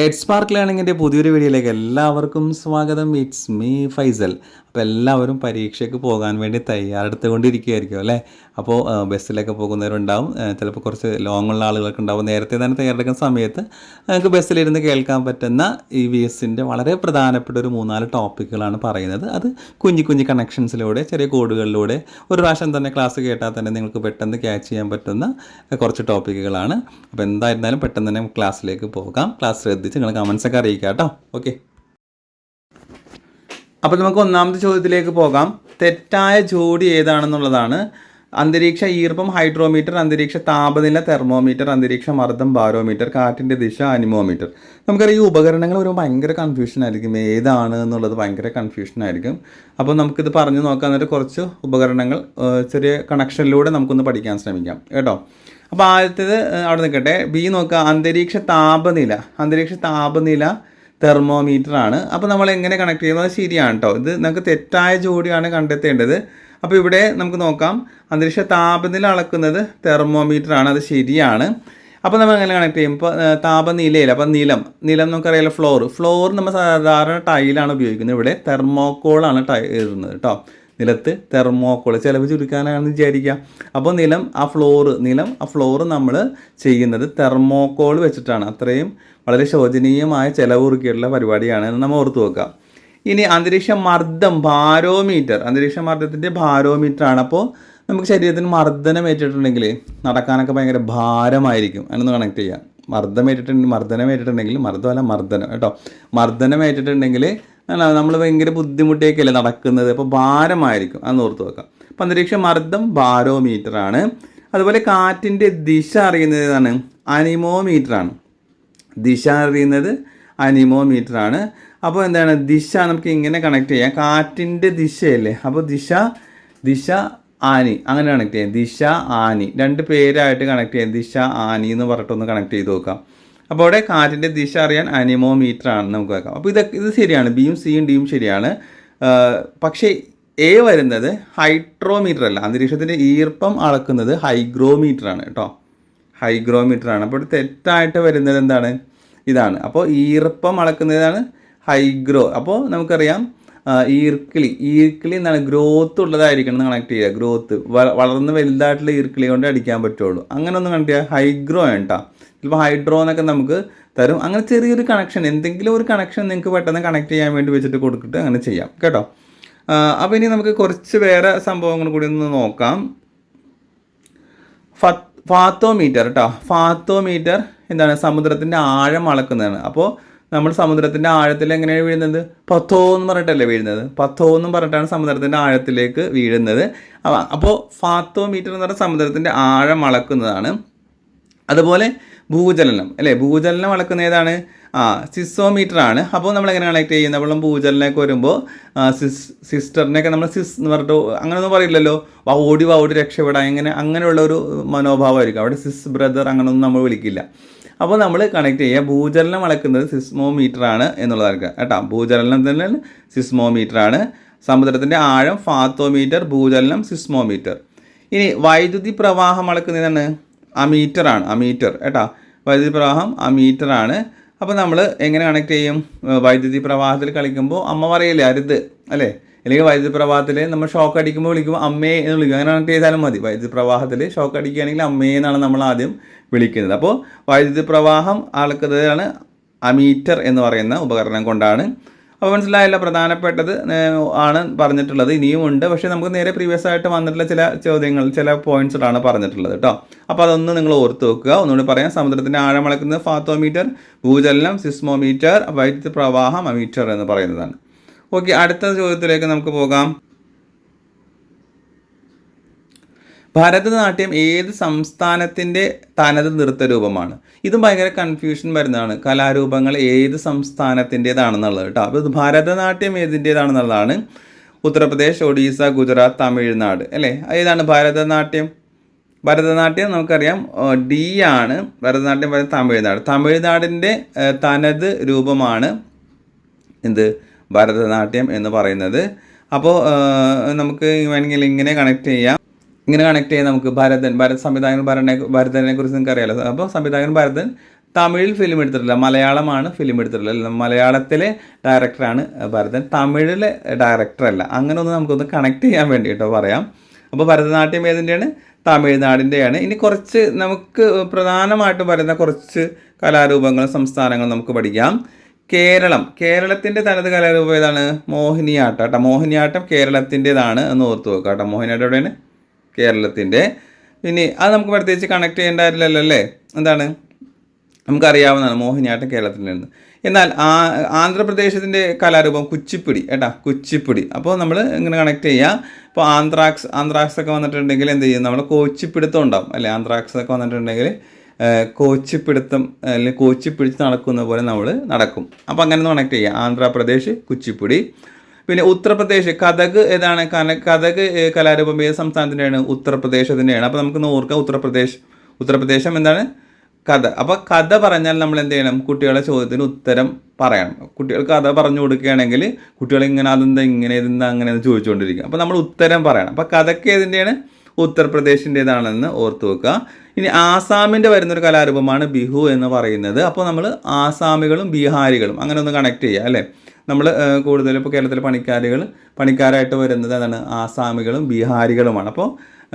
Ed spark ലേണിങ്ങിന്റെ പുതിയൊരു വീഡിയോയിലേക്ക് എല്ലാവർക്കും സ്വാഗതം. ഇറ്റ്സ് മീ ഫൈസൽ അപ്പോൾ എല്ലാവരും പരീക്ഷയ്ക്ക് പോകാൻ വേണ്ടി തയ്യാറെടുത്തുകൊണ്ടിരിക്കുകയായിരിക്കും അല്ലേ? അപ്പോൾ ബസ്സിലൊക്കെ പോകുന്നവരുണ്ടാവും. ചിലപ്പോൾ കുറച്ച് ലോങ് ഉള്ള ആളുകളൊക്കെ ഉണ്ടാവും. നേരത്തെ തന്നെ തയ്യാറെടുക്കുന്ന സമയത്ത് നിങ്ങൾക്ക് ബസ്സിലിരുന്ന് കേൾക്കാൻ പറ്റുന്ന ഈ വി എസിന്റെ വളരെ പ്രധാനപ്പെട്ട ഒരു മൂന്നാൽ ടോപ്പിക്കുകളാണ് പറയുന്നത്. അത് കുഞ്ഞു കുഞ്ഞു കണക്ഷൻസിലൂടെ ചെറിയ കോഡുകളിലൂടെ ഒരു പ്രാവശ്യം തന്നെ ക്ലാസ് കേട്ടാൽ തന്നെ നിങ്ങൾക്ക് പെട്ടെന്ന് ക്യാച്ച് ചെയ്യാൻ പറ്റുന്ന കുറച്ച് ടോപ്പിക്കുകളാണ് അപ്പോൾ എന്തായിരുന്നാലും പെട്ടെന്ന് തന്നെ ക്ലാസ്സിലേക്ക് പോകാം. ക്ലാസ് ശ്രദ്ധിച്ച് നിങ്ങൾ കമൻസൊക്കെ അറിയിക്കാം കേട്ടോ ഓക്കെ അപ്പോൾ നമുക്ക് ഒന്നാമത്തെ ചോദ്യത്തിലേക്ക് പോകാം. തെറ്റായ ജോഡി ഏതാണെന്നുള്ളതാണ്. അന്തരീക്ഷ ഈർപ്പം ഹൈഡ്രോമീറ്റർ അന്തരീക്ഷ താപനില തെർമോമീറ്റർ അന്തരീക്ഷ മർദ്ദം ബാരോമീറ്റർ കാറ്റിന്റെ ദിശ അനിമോമീറ്റർ. നമുക്കറിയാം ഈ ഉപകരണങ്ങൾ ഒരു ഭയങ്കര കൺഫ്യൂഷൻ ആയിരിക്കും. ഏതാണ് എന്നുള്ളത് ഭയങ്കര കൺഫ്യൂഷൻ ആയിരിക്കും. അപ്പോൾ നമുക്കിത് പറഞ്ഞു നോക്കാൻ എന്നിട്ട് കുറച്ച് ഉപകരണങ്ങൾ ചെറിയ കണക്ഷനിലൂടെ നമുക്കൊന്ന് പഠിക്കാൻ ശ്രമിക്കാം. കേട്ടോ? അപ്പോൾ ആദ്യത്തേത് അവിടെ നിൽക്കട്ടെ ബി നോക്കുക അന്തരീക്ഷ താപനില. അന്തരീക്ഷ താപനില തെർമോമീറ്റർ ആണ് അപ്പോൾ നമ്മൾ എങ്ങനെ കണക്ട് ചെയ്യുന്നത് ശരിയാണ് കേട്ടോ ഇത് നമുക്ക് തെറ്റായ ജോഡിയാണ് കണ്ടെത്തേണ്ടത്. അപ്പോൾ ഇവിടെ നമുക്ക് നോക്കാം. അന്തരീക്ഷ താപനില അളക്കുന്നത് തെർമോമീറ്റർ ആണ് അത് ശരിയാണ്. അപ്പോൾ നമ്മൾ എങ്ങനെ കണക്ട് ചെയ്യും? ഇപ്പോൾ താപനിലയിൽ അപ്പോൾ നിലം. നിലം നമുക്കറിയാലോ ഫ്ലോർ ഫ്ലോർ നമ്മൾ സാധാരണ ടൈലാണ് ഉപയോഗിക്കുന്നത് ഇവിടെ. തെർമോക്കോളാണ് ടൈ ഇടുന്നത് കേട്ടോ നിലത്ത് തെർമോക്കോൾ ചിലവ് ചുരുക്കാനാണെന്ന് വിചാരിക്കുക അപ്പോൾ നിലം ആ ഫ്ലോറ് നിലം ആ ഫ്ലോറ് നമ്മൾ ചെയ്യുന്നത് തെർമോക്കോൾ വെച്ചിട്ടാണ്. അത്രയും വളരെ ശോചനീയമായ ചിലവ് കുറുക്കിയിട്ടുള്ള പരിപാടിയാണ് എന്ന് നമ്മൾ ഓർത്ത് വെക്കാം. ഇനി അന്തരീക്ഷ മർദ്ദം ഭാരോമീറ്റർ. അന്തരീക്ഷ മർദ്ദത്തിന്റെ ഭാരോമീറ്റർ ആണ് അപ്പോൾ നമുക്ക് ശരീരത്തിന് മർദ്ദനം ഏറ്റിട്ടുണ്ടെങ്കിൽ നടക്കാനൊക്കെ ഭയങ്കര ഭാരമായിരിക്കും. അതിനൊന്ന് കണക്ട് ചെയ്യാം. മർദ്ദം ഏറ്റിട്ടുണ്ടെങ്കിൽ മർദ്ദനം ഏറ്റിട്ടുണ്ടെങ്കിൽ മർദ്ദമല്ല മർദ്ദനം കേട്ടോ. മർദ്ദനം ഏറ്റിട്ടുണ്ടെങ്കിൽ നമ്മൾ ഭയങ്കര ബുദ്ധിമുട്ടിയൊക്കെയല്ലേ നടക്കുന്നത്. അപ്പോൾ ഭാരമായിരിക്കും. അന്ന് ഓർത്ത് വെക്കാം. അപ്പം അന്തരീക്ഷ മർദ്ദം ബാരോമീറ്റർ ആണ് അതുപോലെ കാറ്റിന്റെ ദിശ അറിയുന്നത് ഏതാണ്? അനിമോമീറ്റർ ആണ് ദിശ അറിയുന്നത് അനിമോമീറ്റർ ആണ് അപ്പോൾ എന്താണ്? ദിശ നമുക്ക് ഇങ്ങനെ കണക്ട് ചെയ്യാം. കാറ്റിന്റെ ദിശയല്ലേ? അപ്പോൾ ദിശ ദിശ ആനി. അങ്ങനെ കണക്ട് ചെയ്യാം ദിശ ആനി. രണ്ട് പേരായിട്ട് കണക്ട് ചെയ്യാം. ദിശ ആനി എന്ന് പറഞ്ഞിട്ടൊന്ന് കണക്ട് ചെയ്ത് നോക്കാം. അപ്പോൾ അവിടെ കാറ്റിന്റെ ദിശ അറിയാൻ അനിമോമീറ്റർ ആണ് നമുക്ക് വെക്കാം അപ്പോൾ ഇതൊക്കെ ഇത് ശരിയാണ്. ബിയും സിയും ഡിയും ശരിയാണ്. പക്ഷേ എ വരുന്നത് ഹൈഡ്രോമീറ്റർ അല്ല അന്തരീക്ഷത്തിന്റെ ഈർപ്പം അളക്കുന്നത് ഹൈഗ്രോമീറ്റർ ആണ് കേട്ടോ. ഹൈഗ്രോമീറ്റർ ആണ് അപ്പോൾ തെറ്റായിട്ട് വരുന്നത് എന്താണ്? ഇതാണ്. അപ്പോൾ ഈർപ്പം അളക്കുന്നതാണ് ഹൈഗ്രോ. അപ്പോൾ നമുക്കറിയാം ഈർക്കിളി. ഈർക്കിളി എന്താണ്? ഗ്രോത്ത് ഉള്ളതായിരിക്കണം കണക്ട് ചെയ്യുക. ഗ്രോത്ത്. വളർന്ന് വലുതായിട്ടുള്ള ഈർക്കിളി കൊണ്ട് അടിക്കാൻ പറ്റുള്ളൂ. അങ്ങനെ ഒന്ന് കണക്ട് ചെയ്യുക. ഹൈഗ്രോ ആണ് കേട്ടോ. ചിലപ്പോൾ ഹൈഡ്രോ എന്നൊക്കെ നമുക്ക് തരും. അങ്ങനെ ചെറിയൊരു കണക്ഷൻ എന്തെങ്കിലും ഒരു കണക്ഷൻ നിങ്ങൾക്ക് പെട്ടെന്ന് കണക്ട് ചെയ്യാൻ വേണ്ടി വെച്ചിട്ട് കൊടുത്തിട്ട് അങ്ങനെ ചെയ്യാം. കേട്ടോ? അപ്പോൾ ഇനി നമുക്ക് കുറച്ച് വേറെ സംഭവങ്ങൾ കൂടി ഒന്ന് നോക്കാം. ഫാത്തോമീറ്റർ കേട്ടോ ഫാത്തോമീറ്റർ എന്താണ്? സമുദ്രത്തിന്റെ ആഴം അളക്കുന്നതാണ്. അപ്പോൾ നമ്മൾ സമുദ്രത്തിന്റെ ആഴത്തിൽ എങ്ങനെയാണ് വീഴുന്നത്? പത്തോ എന്ന് പറഞ്ഞിട്ടല്ലേ വീഴുന്നത്? പത്തോ എന്ന് പറഞ്ഞിട്ടാണ് സമുദ്രത്തിന്റെ ആഴത്തിലേക്ക് വീഴുന്നത്. അപ്പോൾ ഫാത്തോമീറ്റർ എന്ന് പറഞ്ഞാൽ സമുദ്രത്തിന്റെ ആഴം അളക്കുന്നതാണ്. അതുപോലെ ഭൂചലനം. അല്ലേ? ഭൂചലനം അളക്കുന്ന ഏതാണ്? ആ സിസോമീറ്റർ ആണ് അപ്പോൾ നമ്മൾ എങ്ങനെ കണക്ട് ചെയ്യുന്നത്? വെള്ളം ഭൂചലനമൊക്കെ വരുമ്പോൾ സിസ് സിസ്റ്ററിനെയൊക്കെ നമ്മൾ സിസ് എന്ന് പറഞ്ഞിട്ട് അങ്ങനെയൊന്നും പറയില്ലല്ലോ. വാ ഓടി വാ ഓടി രക്ഷപ്പെടാം അങ്ങനെ അങ്ങനെയുള്ള ഒരു മനോഭാവമായിരിക്കും. അവിടെ സിസ് ബ്രദർ അങ്ങനെയൊന്നും നമ്മൾ വിളിക്കില്ല. അപ്പോൾ നമ്മൾ കണക്ട് ചെയ്യുക. ഭൂചലനം അളക്കുന്നത് സിസ്മോമീറ്റർ ആണ് എന്നുള്ളതായിരിക്കും കേട്ടോ. ഭൂചലനം തന്നെ സിസ്മോമീറ്റർ ആണ് സമുദ്രത്തിന്റെ ആഴം ഫാത്തോമീറ്റർ ഭൂചലനം സിസ്മോമീറ്റർ. ഇനി വൈദ്യുതി പ്രവാഹം അളക്കുന്നതാണ് അമീറ്റർ ആണ് അമീറ്റർ കേട്ടോ? വൈദ്യുതി പ്രവാഹം അമീറ്റർ ആണ് അപ്പോൾ നമ്മൾ എങ്ങനെ കണക്ട് ചെയ്യും? വൈദ്യുതി പ്രവാഹത്തിൽ കളിക്കുമ്പോൾ അമ്മ പറയില്ലേ അരുത് അല്ലേ? അല്ലെങ്കിൽ വൈദ്യുതി പ്രവാഹത്തിൽ നമ്മൾ ഷോക്ക് അടിക്കുമ്പോൾ വിളിക്കുമ്പോൾ അമ്മേ എന്ന് വിളിക്കും. അങ്ങനെ കണക്ട് ചെയ്താലും മതി. വൈദ്യുതി പ്രവാഹത്തിൽ ഷോക്ക് അടിക്കുകയാണെങ്കിൽ അമ്മേ എന്നാണ് നമ്മൾ ആദ്യം വിളിക്കുന്നത്. അപ്പോൾ വൈദ്യുതി പ്രവാഹം അളക്കുന്നതാണ് അമീറ്റർ എന്ന് പറയുന്ന ഉപകരണം കൊണ്ടാണ് അപ്പോൾ മനസ്സിലായല്ലോ പ്രധാനപ്പെട്ടത് ആണ് പറഞ്ഞിട്ടുള്ളത്. ഇനിയും ഉണ്ട്. പക്ഷേ നമുക്ക് നേരെ പ്രീവിയസ് ആയിട്ട് വന്നിട്ടുള്ള ചില ചോദ്യങ്ങൾ ചില പോയിന്റ്സിലാണ് പറഞ്ഞിട്ടുള്ളത് കേട്ടോ അപ്പോൾ അതൊന്ന് നിങ്ങൾ ഓർത്ത് വെക്കുക ഒന്നുകൂടി പറയാം. സമുദ്രത്തിന്റെ ആഴം അളക്കുന്നത് ഫാത്തോമീറ്റർ ഭൂചലനം സിസ്മോമീറ്റർ വൈദ്യുതി പ്രവാഹം അമീറ്റർ എന്ന് പറയുന്നതാണ്. ഓക്കെ അടുത്ത ചോദ്യത്തിലേക്ക് നമുക്ക് പോകാം. ഭരതനാട്യം ഏത് സംസ്ഥാനത്തിന്റെ തനത് നൃത്തരൂപമാണ് ഇതും ഭയങ്കര കൺഫ്യൂഷൻ വരുന്നതാണ്. കലാരൂപങ്ങൾ ഏത് സംസ്ഥാനത്തിന്റേതാണെന്നുള്ളത് കേട്ടോ. അപ്പോൾ ഇത് ഭരതനാട്യം ഏതിന്റേതാണെന്നുള്ളതാണ്. ഉത്തർപ്രദേശ് ഒഡീസ ഗുജറാത്ത് തമിഴ്നാട് അല്ലേ? ഏതാണ് ഭരതനാട്യം? ഭരതനാട്യം നമുക്കറിയാം ഡി ആണ്. ഭരതനാട്യം പറയുന്നത് തമിഴ്നാട്. തമിഴ്നാടിന്റെ തനത് രൂപമാണ് എന്ത്? ഭരതനാട്യം എന്ന് പറയുന്നത്. അപ്പോൾ നമുക്ക് വേണമെങ്കിൽ ഇങ്ങനെ കണക്ട് ചെയ്യാം. ഇങ്ങനെ കണക്ട് ചെയ്യാൻ നമുക്ക്. ഭരതൻ ഭരത് സംവിധായകൻ ഭരണെ ഭരതനെ കുറിച്ച് നിങ്ങൾക്ക് അറിയാലോ. അപ്പോൾ സംവിധായകൻ ഭരതൻ തമിഴിൽ ഫിലിം എടുത്തിട്ടില്ല. മലയാളമാണ് ഫിലിം എടുത്തിട്ടുള്ളത്. മലയാളത്തിലെ ഡയറക്ടറാണ് ഭരതൻ. തമിഴിലെ ഡയറക്ടറല്ല അങ്ങനെ ഒന്ന് നമുക്കൊന്ന് കണക്ട് ചെയ്യാൻ വേണ്ടി വേണ്ടിയിട്ടോ പറയാം. അപ്പോൾ ഭരതനാട്യം ഏതിന്റെയാണ് തമിഴ്നാടിന്റെയാണ് ഇനി കുറച്ച് നമുക്ക് പ്രധാനമായിട്ടും പറയുന്ന കുറച്ച് കലാരൂപങ്ങളും സംസ്ഥാനങ്ങളും നമുക്ക് പഠിക്കാം. കേരളം. കേരളത്തിന്റെ തനത് കലാരൂപം ഏതാണ്? മോഹിനിയാട്ടം. കേട്ടോ മോഹിനിയാട്ടം കേരളത്തിന്റെതാണ് എന്ന് ഓർത്ത് വെക്കാം കേട്ടോ. മോഹിനിയാട്ടം എവിടെയാണ്? കേരളത്തിന്റെ. ഇനി അത് നമുക്ക് പ്രത്യേകിച്ച് കണക്ട് ചെയ്യേണ്ട അല്ലേ? എന്താണ്? നമുക്കറിയാവുന്നതാണ് മോഹിനിയാട്ടം കേരളത്തിന്റെ ആണ് എന്നാൽ ആ ആന്ധ്രാപ്രദേശത്തിന്റെ കലാരൂപം കുച്ചിപ്പിടി കേട്ടാ? കുച്ചിപ്പിടി. അപ്പോൾ നമ്മൾ ഇങ്ങനെ കണക്ട് ചെയ്യുക ഇപ്പോൾ ആന്ത്രാക്സ് ആന്ത്രാക്സ് ഒക്കെ വന്നിട്ടുണ്ടെങ്കിൽ എന്ത് ചെയ്യും? നമ്മൾ കോച്ചിപ്പിടുത്തം ഉണ്ടാവും. അല്ലേ? ആന്ത്രാക്സ് ഒക്കെ വന്നിട്ടുണ്ടെങ്കിൽ കോച്ചിപ്പിടുത്തം അല്ലെങ്കിൽ കോച്ചിപ്പിടിച്ച് നടക്കുന്ന പോലെ നമ്മൾ നടക്കും. അപ്പോൾ അങ്ങനെ ഒന്ന് കണക്ട് ചെയ്യുക ആന്ധ്രാപ്രദേശ് കുച്ചിപ്പിടി. പിന്നെ ഉത്തർപ്രദേശ് കഥക് ഏതാണ്? കഥക് കലാരൂപം ഏത് സംസ്ഥാനത്തിന്റെയാണ് ഉത്തർപ്രദേശത്തിന്റെയാണ് അപ്പോൾ നമുക്ക് ഓർക്കാം ഉത്തർപ്രദേശ്. ഉത്തർപ്രദേശം എന്താണ്? കഥ. അപ്പോൾ കഥ പറഞ്ഞാൽ നമ്മൾ എന്ത് ചെയ്യണം? കുട്ടികളെ ചോദ്യത്തിന് ഉത്തരം പറയണം. കുട്ടികൾ കഥ പറഞ്ഞു കൊടുക്കുകയാണെങ്കിൽ കുട്ടികൾ ഇങ്ങനെ അതെന്താ ഇങ്ങനെ ഇതെന്താ അങ്ങനെ എന്ന് ചോദിച്ചുകൊണ്ടിരിക്കും. അപ്പോൾ നമ്മൾ ഉത്തരം പറയണം. അപ്പോൾ കഥയ്ക്ക് ഏതിന്റെയാണ് ഉത്തർപ്രദേശിന്റേതാണെന്ന് ഓർത്ത് വെക്കുക. ഇനി ആസാമിന്റെ വരുന്നൊരു കലാരൂപമാണ് ബിഹു എന്ന് പറയുന്നത്. അപ്പോൾ നമ്മൾ ആസാമികളും ബീഹാരികളും അങ്ങനെ ഒന്ന് കണക്ട് ചെയ്യുക അല്ലേ? നമ്മൾ കൂടുതലും ഇപ്പോൾ കേരളത്തിലെ പണിക്കാരികൾ പണിക്കാരായിട്ട് വരുന്നത് അതാണ് ആസാമികളും ബീഹാരികളുമാണ്. അപ്പോൾ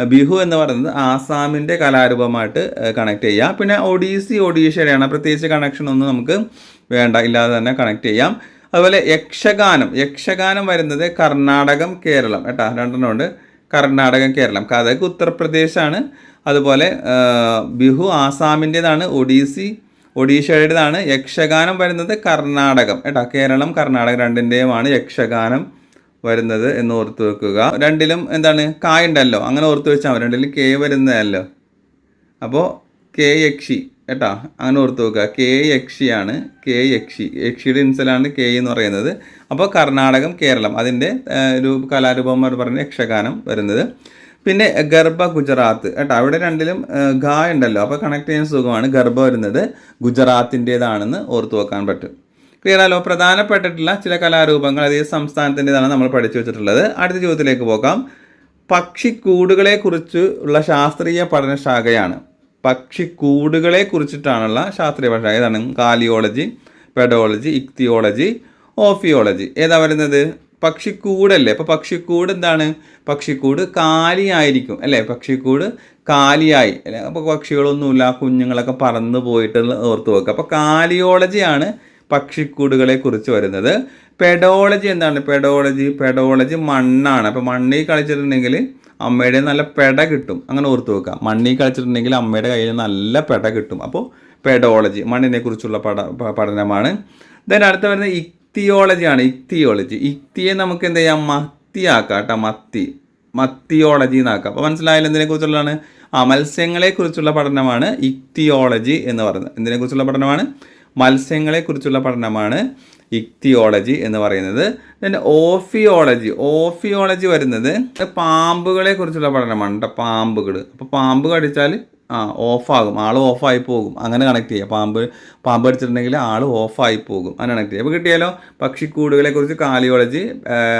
ബിഹു എന്ന് പറയുന്നത് ആസാമിന്റെ കലാരൂപമായിട്ട് കണക്ട് ചെയ്യാം. പിന്നെ ഒഡീസി ഒഡീഷയുടെയാണ്. പ്രത്യേകിച്ച് കണക്ഷൻ ഒന്നും നമുക്ക് വേണ്ട ഇല്ലാതെ തന്നെ കണക്ട് ചെയ്യാം. അതുപോലെ യക്ഷഗാനം. യക്ഷഗാനം വരുന്നത് കർണാടകം കേരളം കേട്ടോ. രണ്ടെണ്ണം ഉണ്ട്. കർണാടകം കേരളം. അതൊക്കെ ഉത്തർപ്രദേശാണ്. അതുപോലെ ബിഹു ആസാമിന്റേതാണ്. ഒഡീസി ഒഡീഷയുടേതാണ് യക്ഷഗാനം വരുന്നത് കർണാടകം. കേട്ടോ കേരളം കർണാടകം രണ്ടിന്റെയുമാണ് യക്ഷഗാനം വരുന്നത് എന്ന് ഓർത്ത് വെക്കുക. രണ്ടിലും എന്താണ് കായുണ്ടല്ലോ അങ്ങനെ ഓർത്ത് വെച്ചാൽ രണ്ടിലും കെ വരുന്നതല്ലോ. അപ്പോൾ കെ യക്ഷി കേട്ടോ അങ്ങനെ ഓർത്ത് വെക്കുക. കെ യക്ഷിയാണ് കെ യക്ഷി. യക്ഷിയുടെ ഇൻസലാണ് കെ എന്ന് പറയുന്നത്. അപ്പോൾ കർണാടകം കേരളം അതിന്റെ രൂപ കലാരൂപം എന്ന് പറഞ്ഞ യക്ഷഗാനം വരുന്നത്. പിന്നെ ഗർഭ ഗുജറാത്ത്. കേട്ടോ അവിടെ രണ്ടിലും ഗായ ഉണ്ടല്ലോ. അപ്പോൾ കണക്ട് ചെയ്യാൻ സുഖമാണ്. ഗർഭ വരുന്നത് ഗുജറാത്തിന്റേതാണെന്ന് ഓർത്തു വെക്കാൻ പറ്റും. ക്ലിയർ ആലോ? പ്രധാനപ്പെട്ടിട്ടുള്ള ചില കലാരൂപങ്ങൾ അതേ സംസ്ഥാനത്തിന്റെതാണ് നമ്മൾ പഠിച്ചു വെച്ചിട്ടുള്ളത്. അടുത്ത ചോദ്യത്തിലേക്ക് പോകാം. പക്ഷിക്കൂടുകളെ കുറിച്ച് ഉള്ള ശാസ്ത്രീയ പഠനശാഖയാണ്. പക്ഷിക്കൂടുകളെ കുറിച്ചിട്ടാണുള്ള ശാസ്ത്രീയ പഠനശാഖ. ഏതാണ് കാലിയോളജി പെഡോളജി ഇക്തിയോളജി ഓഫിയോളജി. ഏതാ വരുന്നത്? പക്ഷിക്കൂടല്ലേ? അപ്പോൾ പക്ഷിക്കൂട് എന്താണ്? പക്ഷിക്കൂട് കാലിയായിരിക്കും അല്ലേ? പക്ഷിക്കൂട് കാലിയായി അല്ലേ? അപ്പോൾ പക്ഷികളൊന്നുമില്ല കുഞ്ഞുങ്ങളൊക്കെ പറന്ന് പോയിട്ട് ഓർത്ത് വെക്കുക. അപ്പോൾ കാലിയോളജിയാണ് പക്ഷിക്കൂടുകളെ കുറിച്ച് വരുന്നത്. പെഡോളജി എന്താണ്? പെഡോളജി പെഡോളജി മണ്ണാണ്. അപ്പോൾ മണ്ണിൽ കളിച്ചിട്ടുണ്ടെങ്കിൽ അമ്മയുടെ നല്ല പെട കിട്ടും. അങ്ങനെ ഓർത്ത് വെക്കുക. മണ്ണിൽ കളിച്ചിട്ടുണ്ടെങ്കിൽ അമ്മയുടെ കയ്യിൽ നല്ല പെട കിട്ടും. അപ്പോൾ പെഡോളജി മണ്ണിനെ കുറിച്ചുള്ള പഠ പഠനമാണ്. ദെൻ അടുത്ത വരുന്നത് ഇക്തിയോളജിയാണ് ഇക്തിയോളജി. ഇക്തിയെ നമുക്ക് എന്ത് ചെയ്യാം? മത്തിയാക്കാം കേട്ടോ മത്തി. മത്തിയോളജി എന്നാക്കാം. അപ്പോൾ മനസ്സിലായാലും എന്തിനെക്കുറിച്ചുള്ളതാണ്? ആ മത്സ്യങ്ങളെക്കുറിച്ചുള്ള പഠനമാണ് ഇക്തിയോളജി എന്ന് പറയുന്നത്. എന്തിനെക്കുറിച്ചുള്ള പഠനമാണ്? മത്സ്യങ്ങളെക്കുറിച്ചുള്ള പഠനമാണ് ഇക്തിയോളജി എന്ന് പറയുന്നത്. പിന്നെ ഓഫിയോളജി. ഓഫിയോളജി വരുന്നത് പാമ്പുകളെ കുറിച്ചുള്ള പഠനമാണ് കേട്ടോ പാമ്പുകൾ അപ്പോൾ പാമ്പ് കടിച്ചാൽ ആ ഓഫാകും ആൾ ഓഫായി പോകും. അങ്ങനെ കണക്ട് ചെയ്യുക പാമ്പ് പാമ്പ് അടിച്ചിട്ടുണ്ടെങ്കിൽ ആൾ ഓഫായി പോകും. അങ്ങനെ കണക്ട് ചെയ്യുക അപ്പോൾ കിട്ടിയാലോ? പക്ഷിക്കൂടുകളെക്കുറിച്ച് കാലിയോളജി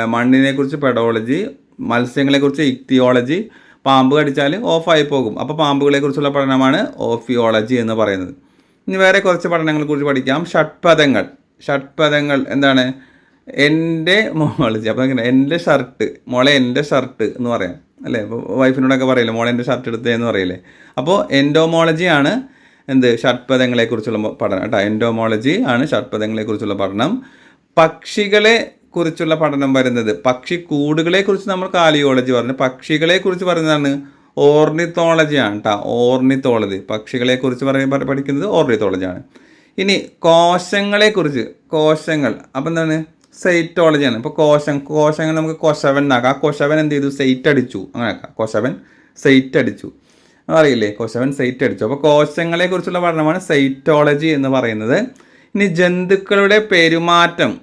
മണ്ണിനെക്കുറിച്ച് പെഡോളജി മത്സ്യങ്ങളെ കുറിച്ച് ഇക്തിയോളജി പാമ്പ് കടിച്ചാൽ ഓഫായി പോകും. അപ്പോൾ പാമ്പുകളെക്കുറിച്ചുള്ള പഠനമാണ് ഓഫിയോളജി എന്ന് പറയുന്നത്. ഇനി വേറെ കുറച്ച് പഠനങ്ങളെ കുറിച്ച് പഠിക്കാം. ഷഡ്പദങ്ങൾ ഷഡ്പദങ്ങൾ എന്താണ്? എന്റെ മോളജി. അപ്പോൾ എങ്ങനെ എന്റെ ഷർട്ട് മോളെ എന്റെ ഷർട്ട് എന്ന് പറയാം. അല്ലേ? വൈഫിനോടൊക്കെ പറയില്ലേ മോളെ എന്റെ ഷർട്ട് എടുത്തേ എന്ന് പറയില്ലേ? അപ്പോൾ എൻഡോമോളജി ആണ് എന്ത്? ഷഡ്പദങ്ങളെ കുറിച്ചുള്ള പഠനം കേട്ടോ. എൻഡോമോളജി ആണ് ഷഡ്പദങ്ങളെ കുറിച്ചുള്ള പഠനം. പക്ഷികളെ കുറിച്ചുള്ള പഠനം വരുന്നത് പക്ഷി പക്ഷിക്കൂടുകളെ കുറിച്ച് നമ്മൾ കാലിയോളജി പറഞ്ഞു. പക്ഷികളെ കുറിച്ച് പറയുന്നതാണ് ഓർണിത്തോളജിയാണ് കേട്ടോ. ഓർണിത്തോളജി. പക്ഷികളെ കുറിച്ച് പറയുമ്പോൾ പഠിക്കുന്നത് ഓർണിത്തോളജിയാണ് ഇനി കോശങ്ങളെ കുറിച്ച് കോശങ്ങൾ. അപ്പം എന്താണ്? സൈറ്റോളജിയാണ് ഇപ്പോൾ കോശം കോശങ്ങൾ നമുക്ക് കൊശവൻ ആക്കാം ആ കൊശവൻ എന്ത് ചെയ്തു? സൈറ്റ് അടിച്ചു. അങ്ങനെ കൊശവൻ സൈറ്റ് അടിച്ചു. അറിയില്ലേ കൊശവൻ സൈറ്റ് അടിച്ചു. അപ്പോൾ കോശങ്ങളെ കുറിച്ചുള്ള പഠനമാണ് സൈറ്റോളജി എന്ന് പറയുന്നത്. ഇനി ജന്തുക്കളുടെ പെരുമാറ്റം.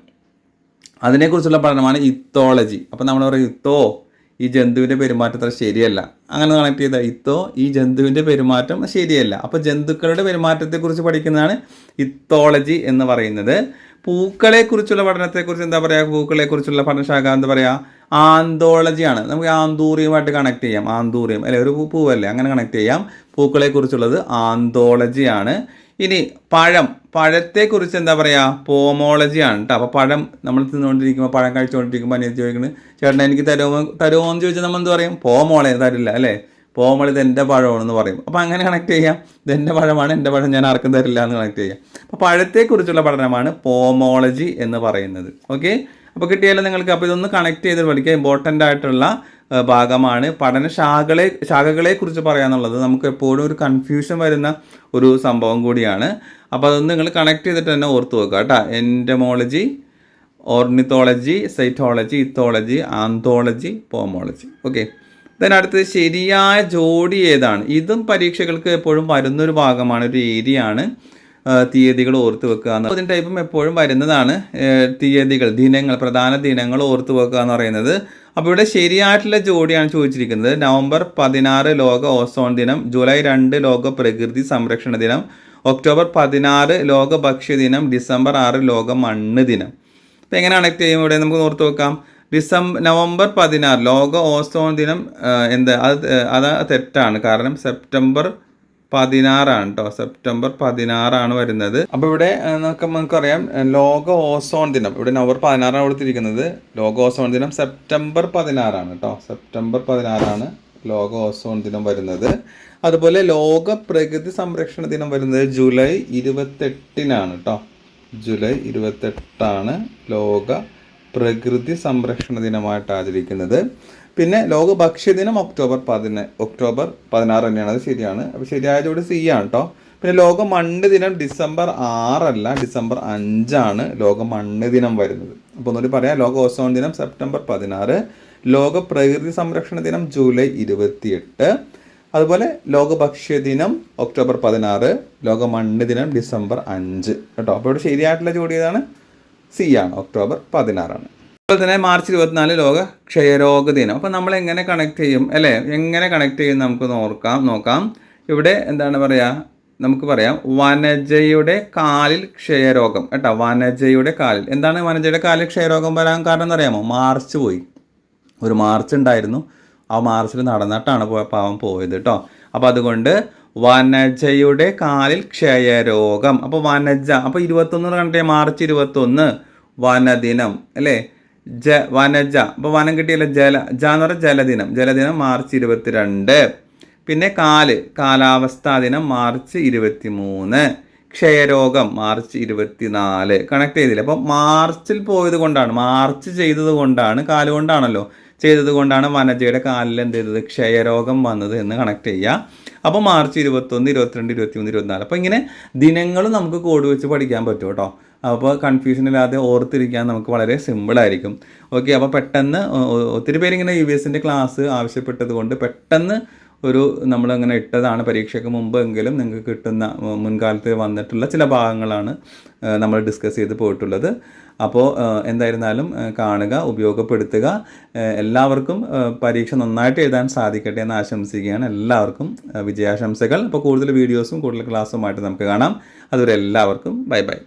അതിനെക്കുറിച്ചുള്ള പഠനമാണ് ഇത്തോളജി അപ്പോൾ നമ്മൾ പറയും ഇത്തോ ഈ ജന്തുവിന്റെ പെരുമാറ്റം അത്ര ശരിയല്ല. അങ്ങനെ കണക്ട് ചെയ്ത ഇത്തോ ഈ ജന്തുവിന്റെ പെരുമാറ്റം ശരിയല്ല. അപ്പോൾ ജന്തുക്കളുടെ പെരുമാറ്റത്തെക്കുറിച്ച് പഠിക്കുന്നതാണ് ഇത്തോളജി എന്ന് പറയുന്നത്. പൂക്കളെക്കുറിച്ചുള്ള പഠനത്തെക്കുറിച്ച് എന്താ പറയുക പൂക്കളെക്കുറിച്ചുള്ള പഠനശാഖ എന്താ പറയുക ആന്തോളജിയാണ് നമുക്ക് ആന്തൂറിയുമായിട്ട് കണക്ട് ചെയ്യാം. ആന്തൂറിയം. അല്ലെ? ഒരു പൂവല്ലേ? അങ്ങനെ കണക്ട് ചെയ്യാം. പൂക്കളെക്കുറിച്ചുള്ളത് ആന്തോളജിയാണ് ഇനി പഴം പഴത്തെക്കുറിച്ച് എന്താ പറയുക പോമോളജി ആണ് കേട്ടോ അപ്പോൾ പഴം നമ്മൾ തിന്നുകൊണ്ടിരിക്കുമ്പോൾ പഴം കഴിച്ചുകൊണ്ടിരിക്കുമ്പോൾ അനിയത്തി ചോദിക്കുന്നത് ചേട്ടൻ എനിക്ക് തരുമോ? തരുമോ എന്ന് ചോദിച്ചാൽ നമ്മൾ എന്ത് പറയും? പോമോളെ തരില്ല അല്ലേ? പോമോൾ എന്റെ പഴമാണെന്ന് പറയും. അപ്പോൾ അങ്ങനെ കണക്ട് ചെയ്യാം. ഇത് എന്റെ പഴമാണ് എന്റെ പഴം ഞാൻ ആർക്കും തരില്ല എന്ന് കണക്ട് ചെയ്യാം. അപ്പോൾ പഴത്തെക്കുറിച്ചുള്ള പഠനമാണ് പോമോളജി എന്ന് പറയുന്നത്. ഓക്കെ അപ്പോൾ കിട്ടിയാലും നിങ്ങൾക്ക്? അപ്പോൾ ഇതൊന്ന് കണക്ട് ചെയ്ത് പഠിക്കുക ഇമ്പോർട്ടന്റ് ആയിട്ടുള്ള ഭാഗമാണ്. പഠന ശാഖകളെ കുറിച്ച് പറയാന്നുള്ളത് നമുക്ക് എപ്പോഴും ഒരു കൺഫ്യൂഷൻ വരുന്ന ഒരു സംഭവം കൂടിയാണ്. അപ്പോൾ അതൊന്ന് നിങ്ങൾ കണക്ട് ചെയ്തിട്ട് തന്നെ ഓർത്ത് വെക്കുക കേട്ടോ. Entomology ornithology cytology ichthyology anthology pomology okay then അടുത്തത് ശരിയായ ജോഡി ഏതാണ്? ഇതും പരീക്ഷകൾക്ക് എപ്പോഴും വരുന്നൊരു ഭാഗമാണ് ഒരു ഏരിയ ആണ്. തീയതികൾ ഓർത്ത് വെക്കുക എന്ന് അതിന്റെ ടൈപ്പും എപ്പോഴും വരുന്നതാണ്. തീയതികൾ ദിനങ്ങൾ പ്രധാന ദിനങ്ങൾ ഓർത്ത് വെക്കുക എന്ന് പറയുന്നത് അപ്പോൾ ഇവിടെ ശരിയായിട്ടുള്ള ജോഡിയാണ് ചോദിച്ചിരിക്കുന്നത്. നവംബർ പതിനാറ് ലോക ഓസോൺ ദിനം ജൂലൈ രണ്ട് ലോക പ്രകൃതി സംരക്ഷണ ദിനം ഒക്ടോബർ പതിനാറ് ലോക ഭക്ഷ്യ ദിനം ഡിസംബർ ആറ് ലോക മണ്ണ് ദിനം. അപ്പോൾ എങ്ങനെ കണക്ട് ചെയ്യും ഇവിടെ? നമുക്ക് ഓർത്ത് നോക്കാം ഡിസംബർ നവംബർ പതിനാറ് ലോക ഓസോൺ ദിനം എന്താ? അത് അത് തെറ്റാണ്. കാരണം സെപ്റ്റംബർ പതിനാറാണ് കേട്ടോ സെപ്റ്റംബർ പതിനാറാണ് വരുന്നത്. അപ്പോൾ ഇവിടെ നമുക്ക് നമുക്കറിയാം ലോക ഓസോൺ ദിനം. ഇവിടെ നവംബർ പതിനാറാണ് കൊടുത്തിരിക്കുന്നത്. ലോക ഓസോൺ ദിനം സെപ്റ്റംബർ പതിനാറാണ് കേട്ടോ സെപ്റ്റംബർ പതിനാറാണ് ലോക ഓസോൺ ദിനം വരുന്നത്. അതുപോലെ ലോക പ്രകൃതി സംരക്ഷണ ദിനം വരുന്നത് ജൂലൈ ഇരുപത്തെട്ടിനാണ് കേട്ടോ ജൂലൈ ഇരുപത്തെട്ടാണ് ലോക പ്രകൃതി സംരക്ഷണ ദിനമായിട്ട് ആചരിക്കുന്നത്. പിന്നെ ലോക ഭക്ഷ്യദിനം ഒക്ടോബർ പതിന ഒക്ടോബർ പതിനാറ് തന്നെയാണ്. അത് ശരിയാണ്. അപ്പോൾ ശരിയായ ജോഡി സി ആണ് കേട്ടോ പിന്നെ ലോക മണ്ണ് ദിനം ഡിസംബർ ആറല്ല ഡിസംബർ അഞ്ചാണ് ലോക മണ്ണ് ദിനം വരുന്നത്. അപ്പോൾ ഒന്നുകൂടി പറയാം. ലോക ഓസോൺ ദിനം സെപ്റ്റംബർ പതിനാറ് ലോക പ്രകൃതി സംരക്ഷണ ദിനം ജൂലൈ ഇരുപത്തിയെട്ട് അതുപോലെ ലോക ഭക്ഷ്യ ദിനം ഒക്ടോബർ പതിനാറ് ലോക മണ്ണ് ദിനം ഡിസംബർ അഞ്ച്. കേട്ടോ. അപ്പോൾ ഇവിടെ ശരിയായിട്ടുള്ള ജോഡി ഏതാണ്? സി ആണ്. ഒക്ടോബർ പതിനാറാണ്. അതുപോലെ തന്നെ മാർച്ച് ഇരുപത്തിനാല് ലോക ക്ഷയരോഗ ദിനം അപ്പോൾ നമ്മൾ എങ്ങനെ കണക്ട് ചെയ്യും അല്ലേ? എങ്ങനെ കണക്ട് ചെയ്യും നമുക്ക് നോക്കാം നോക്കാം. ഇവിടെ എന്താണ് പറയുക നമുക്ക് പറയാം വനജയുടെ കാലിൽ ക്ഷയരോഗം. കേട്ടോ വനജയുടെ കാലിൽ. എന്താണ് വനജയുടെ കാലിൽ ക്ഷയരോഗം വരാൻ കാരണം എന്നറിയാമോ മാർച്ച് പോയി. ഒരു മാർച്ച് ഉണ്ടായിരുന്നു. ആ മാർച്ചിൽ നടന്നിട്ടാണ് പാവം പോയത് കേട്ടോ അപ്പോൾ അതുകൊണ്ട് വനജയുടെ കാലിൽ ക്ഷയരോഗം. അപ്പോൾ വനജ അപ്പോൾ ഇരുപത്തൊന്ന് കണ്ടേ മാർച്ച് ഇരുപത്തൊന്ന് വനദിനം അല്ലേ? ജ വനജ അപ്പോൾ വനം കിട്ടിയല്ല ജല ജ എന്ന് പറഞ്ഞാൽ ജലദിനം. ജലദിനം മാർച്ച് ഇരുപത്തിരണ്ട്. പിന്നെ കാൽ കാലാവസ്ഥാ ദിനം മാർച്ച് ഇരുപത്തി മൂന്ന് ക്ഷയരോഗം മാർച്ച് ഇരുപത്തിനാല്. കണക്ട് ചെയ്തില്ല? അപ്പോൾ മാർച്ചിൽ പോയത് കൊണ്ടാണ് മാർച്ച് ചെയ്തത് കൊണ്ടാണ് കാൽ കൊണ്ടാണല്ലോ. ചെയ്തത് കൊണ്ടാണ് വനജയുടെ കാലിൽ എന്ത് ചെയ്തത്? ക്ഷയരോഗം വന്നത് എന്ന് കണക്ട് ചെയ്യുക അപ്പോൾ മാർച്ച് ഇരുപത്തൊന്ന് ഇരുപത്തിരണ്ട് ഇരുപത്തിമൂന്ന് ഇരുപത്തിനാല്. അപ്പോൾ ഇങ്ങനെ ദിനങ്ങൾ നമുക്ക് കോഡ് വെച്ച് പഠിക്കാൻ പറ്റും കേട്ടോ. അപ്പോൾ കൺഫ്യൂഷൻ ഇല്ലാതെ ഓർത്തിരിക്കാൻ നമുക്ക് വളരെ സിമ്പിളായിരിക്കും ഓക്കെ അപ്പോൾ പെട്ടെന്ന് ഒത്തിരി പേരിങ്ങനെ യു എസിന്റെ ക്ലാസ് ആവശ്യപ്പെട്ടത് കൊണ്ട് പെട്ടെന്ന് ഒരു നമ്മളങ്ങനെ ഇട്ടതാണ്. പരീക്ഷയ്ക്ക് മുമ്പ് എങ്കിലും നിങ്ങൾക്ക് കിട്ടുന്ന മുൻകാലത്ത് വന്നിട്ടുള്ള ചില ഭാഗങ്ങളാണ് നമ്മൾ ഡിസ്കസ് ചെയ്ത് പോയിട്ടുള്ളത്. അപ്പോൾ എന്തായിരുന്നാലും കാണുക ഉപയോഗപ്പെടുത്തുക. എല്ലാവർക്കും പരീക്ഷ നന്നായിട്ട് എഴുതാൻ സാധിക്കട്ടെ എന്ന് ആശംസിക്കുകയാണ് എല്ലാവർക്കും. വിജയാശംസകൾ. അപ്പോൾ കൂടുതൽ വീഡിയോസും കൂടുതൽ ക്ലാസ്സുമായിട്ട് നമുക്ക് കാണാം. അതുവരെ എല്ലാവർക്കും ബൈ ബൈ